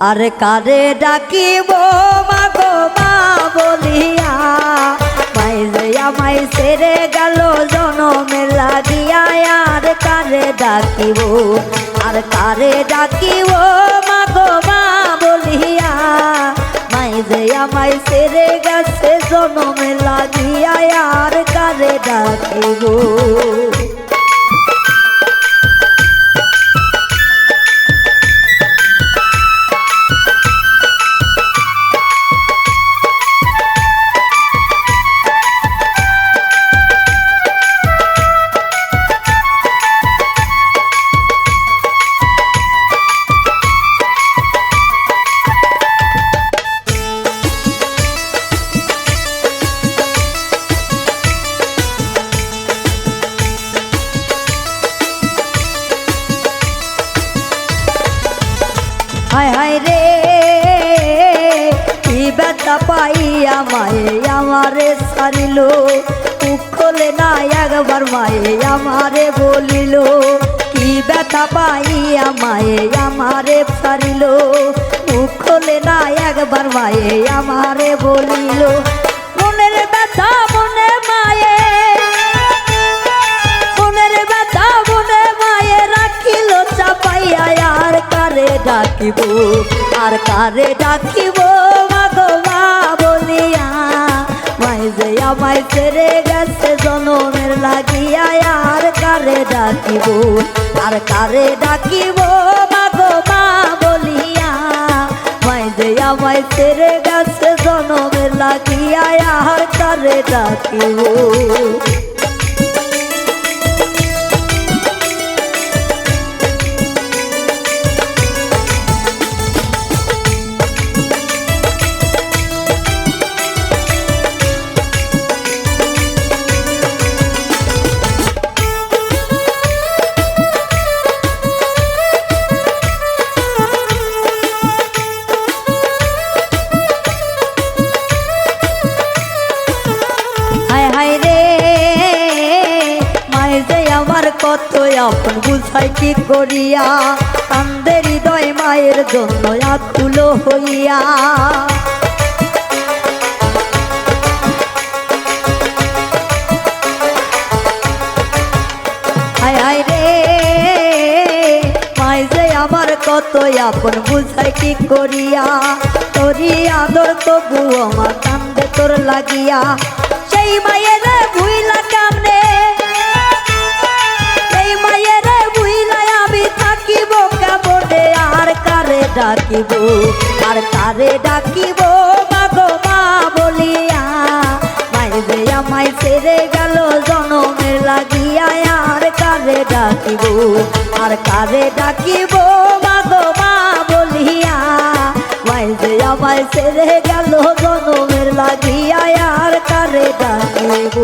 আরে কারে ডাকিব মাগো, মা বলিয়া। মাই যে আমায় সেরে গেল জনমে লাগিয়া আর কারে ডাকিব, আর কারে ডাকিব মাগো, মা বলিয়া। মাই যে আমায় সেরে গেছে জনমে লাগিয়া আর কারে ডাকিব? হায় হায় রে, কি ব্যথা পাইয়া মায়ে আমারে সারিল উখলে না একবার মায়ে আমারে বলিল। কি ব্যথা পাইয়া মায়ে আমারে সারিল উখলে না একবার মায়ে আমারে বলিল। মনের ব্যথা মনে মায়ে ডাকিব, আর কারে ডাকিব? মাগো বলিয়া, মাই যে আমায় ছেড়ে গেছে, জনমের লাগিয়া আর কারে ডাকিব? আর কারে ডাকিব? মাগো বলিয়া, মাই যে আমায় ছেড়ে গেছে, জনমের লাগিয়া আর কারে ডাকিব? কত আপন, বুঝাই কি করিয়া? কান্দের হৃদয় মায়ের জন্য আকুল হইয়া। রে মাই যে আমার কত আপন, বুঝাই কি করিয়া? তোরি আদর তবু আমার কান্দে তোর লাগিয়া। সেই মায়ের ডাকিব আর কারে ডাকিব? মাগো, মা বলিয়া, মাই যে আমায় ছেড়ে গেল জনমের লাগিয়া, আর কারে ডাকিব? আর কারে ডাকিব? মাগো, মা বলিয়া, মাই যে আমায় ছেড়ে গেল জনমের লাগিয়া, আর কারে ডাকিব?